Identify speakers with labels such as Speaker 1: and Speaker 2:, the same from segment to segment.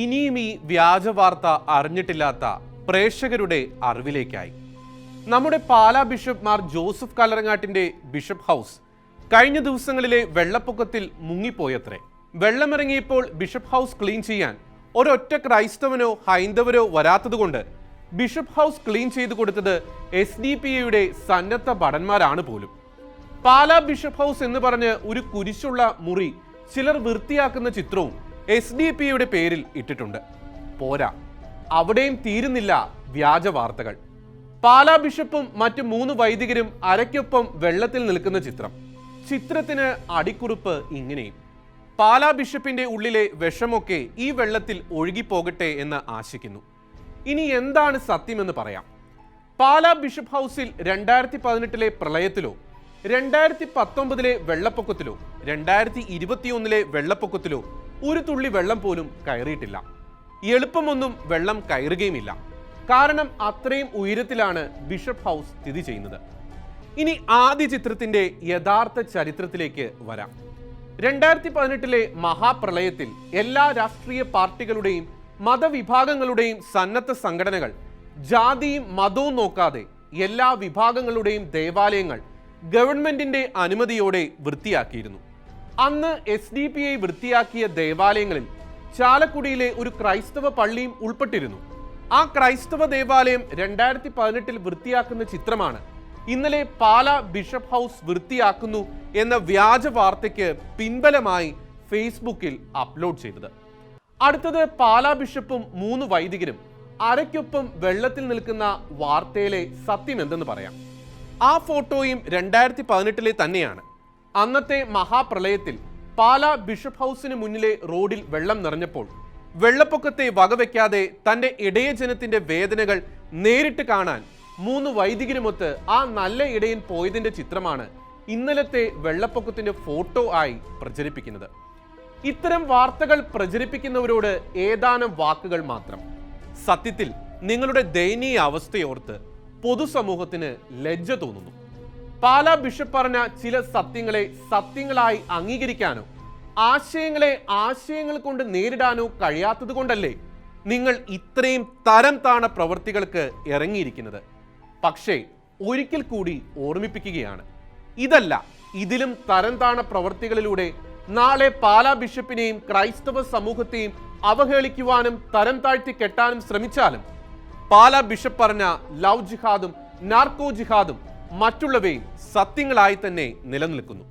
Speaker 1: ഇനിയും ഈ വ്യാജ വാർത്ത അറിഞ്ഞിട്ടില്ലാത്ത പ്രേക്ഷകരുടെ അറിവിലേക്കായി. നമ്മുടെ പാലാ ബിഷപ്പ് മാർ ജോസഫ് കലറങ്ങാട്ടിന്റെ ബിഷപ്പ് ഹൗസ് കഴിഞ്ഞ ദിവസങ്ങളിലെ വെള്ളപ്പൊക്കത്തിൽ മുങ്ങിപ്പോയത്രേ. വെള്ളമിറങ്ങിയപ്പോൾ ബിഷപ്പ് ഹൗസ് ക്ലീൻ ചെയ്യാൻ ഒരൊറ്റ ക്രൈസ്തവനോ ഹൈന്ദവരോ വരാത്തതുകൊണ്ട് ബിഷപ്പ് ഹൗസ് ക്ലീൻ ചെയ്തു കൊടുത്തത് എസ് ഡി പി എയുടെ സന്നദ്ധ ഭടന്മാരാണ് പോലും. പാലാ ബിഷപ്പ് ഹൗസ് എന്ന് പറഞ്ഞ് ഒരു കുരിശുള്ള മുറി ചിലർ വൃത്തിയാക്കുന്ന ചിത്രവും എസ് ഡി പി യുടെ പേരിൽ ഇട്ടിട്ടുണ്ട്. പോരാ. അവിടെയും തീരുന്നില്ല വ്യാജ വാർത്തകൾ. പാലാ ബിഷപ്പും മറ്റു മൂന്ന് വൈദികരും അരയ്ക്കൊപ്പം വെള്ളത്തിൽ നിൽക്കുന്ന ചിത്രം. ചിത്രത്തിന് അടിക്കുറിപ്പ് ഇങ്ങനെയും. പാലാ ബിഷപ്പിന്റെ ഉള്ളിലെ വിഷമൊക്കെ ഈ വെള്ളത്തിൽ ഒഴുകിപ്പോകട്ടെ എന്ന് ആശിക്കുന്നു. ഇനി എന്താണ് സത്യമെന്ന് പറയാം. പാലാ ബിഷപ്പ് ഹൗസിൽ രണ്ടായിരത്തി പതിനെട്ടിലെ പ്രളയത്തിലോ രണ്ടായിരത്തി പത്തൊമ്പതിലെ വെള്ളപ്പൊക്കത്തിലോ രണ്ടായിരത്തി ഇരുപത്തിയൊന്നിലെ വെള്ളപ്പൊക്കത്തിലോ ഒരു തുള്ളി വെള്ളം പോലും കയറിയിട്ടില്ല. എളുപ്പമൊന്നും വെള്ളം കയറുകയുമില്ല. കാരണം അത്രയും ഉയരത്തിലാണ് ബിഷപ്പ് ഹൗസ് സ്ഥിതി ചെയ്യുന്നത്. ഇനി ആദ്യ ചിത്രത്തിന്റെ യഥാർത്ഥ ചരിത്രത്തിലേക്ക് വരാം. രണ്ടായിരത്തി പതിനെട്ടിലെ മഹാപ്രളയത്തിൽ എല്ലാ രാഷ്ട്രീയ പാർട്ടികളുടെയും മതവിഭാഗങ്ങളുടെയും സന്നദ്ധ സംഘടനകൾ ജാതിയും മതവും നോക്കാതെ എല്ലാ വിഭാഗങ്ങളുടെയും ദേവാലയങ്ങൾ ഗവൺമെന്റിന്റെ അനുമതിയോടെ വൃത്തിയാക്കിയിരുന്നു. അന്ന് എസ് ഡി പി ഐ വൃത്തിയാക്കിയ ദേവാലയങ്ങളിൽ ചാലക്കുടിയിലെ ഒരു ക്രൈസ്തവ പള്ളിയും ഉൾപ്പെട്ടിരുന്നു. ആ ക്രൈസ്തവ ദേവാലയം രണ്ടായിരത്തി പതിനെട്ടിൽ വൃത്തിയാക്കുന്ന ചിത്രമാണ്. ഇന്നലെ പാല ബിഷപ്പ് ഹൗസ് വൃത്തിയാക്കുന്നു എന്ന വ്യാജ വാർത്തയ്ക്ക് പിൻബലമായി ഫേസ്ബുക്കിൽ അപ്ലോഡ് ചെയ്തത്. അടുത്തത് പാലാ ബിഷപ്പും മൂന്ന് വൈദികരും. അരയ്ക്കൊപ്പം വെള്ളത്തിൽ നിൽക്കുന്ന വാർത്തയിലെ സത്യം എന്തെന്ന് പറയാം. ആ ഫോട്ടോയും രണ്ടായിരത്തി പതിനെട്ടിലെ തന്നെയാണ്. അന്നത്തെ മഹാപ്രളയത്തിൽ പാലാ ബിഷപ്പ് ഹൗസിന് മുന്നിലെ റോഡിൽ വെള്ളം നിറഞ്ഞപ്പോൾ വെള്ളപ്പൊക്കത്തെ വകവെക്കാതെ തന്റെ ഇടയജനത്തിന്റെ വേദനകൾ നേരിട്ട് കാണാൻ മൂന്ന് വൈദികരുമൊത്ത് ആ നല്ല ഇടയൻ പോയതിന്റെ ചിത്രമാണ് ഇന്നലത്തെ വെള്ളപ്പൊക്കത്തിന്റെ ഫോട്ടോ ആയി പ്രചരിപ്പിക്കുന്നത്. ഇത്തരം വാർത്തകൾ പ്രചരിപ്പിക്കുന്നവരോട് ഏതാനും വാക്കുകൾ മാത്രം. സത്യത്തിൽ നിങ്ങളുടെ ദയനീയ അവസ്ഥയോർത്ത് പൊതുസമൂഹത്തിന് ലജ്ജ തോന്നുന്നു. പാലാ ബിഷപ്പ് പറഞ്ഞ ചില സത്യങ്ങളെ സത്യങ്ങളായി അംഗീകരിക്കാനോ ആശയങ്ങളെ ആശയങ്ങൾ കൊണ്ട് നേരിടാനോ കഴിയാത്തത് കൊണ്ടല്ലേ നിങ്ങൾ ഇത്രയും തരം താണ പ്രവൃത്തികൾക്ക് ഇറങ്ങിയിരിക്കുന്നത്. പക്ഷേ ഒരിക്കൽ കൂടി ഓർമ്മിപ്പിക്കുകയാണ്. ഇതല്ല ഇതിലും തരം താണ പ്രവൃത്തികളിലൂടെ നാളെ പാലാ ബിഷപ്പിനെയും ക്രൈസ്തവ സമൂഹത്തെയും അവഹേളിക്കുവാനും തരം താഴ്ത്തി കെട്ടാനും ശ്രമിച്ചാലും പാലാ ബിഷപ്പ് പറഞ്ഞ ലവ് ജിഹാദും നാർക്കോ ജിഹാദും മറ്റുള്ളവയും സത്യങ്ങളായി തന്നെ നിലനിൽക്കുന്നു.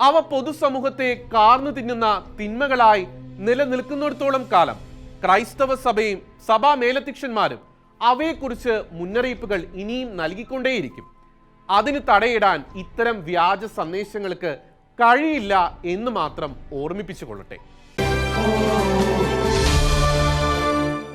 Speaker 1: അവ പൊതുസമൂഹത്തെ കാർന്നു തിന്നുന്ന തിന്മകളായി നിലനിൽക്കുന്നിടത്തോളം കാലം ക്രൈസ്തവ സഭയും സഭാ മേലധ്യക്ഷന്മാരും അവയെക്കുറിച്ച് മുന്നറിയിപ്പുകൾ ഇനിയും നൽകിക്കൊണ്ടേയിരിക്കും. അതിന് തടയിടാൻ ഇത്തരം വ്യാജ സന്ദേശങ്ങൾക്ക് കഴിയില്ല എന്ന് മാത്രം ഓർമ്മിപ്പിച്ചു കൊള്ളട്ടെ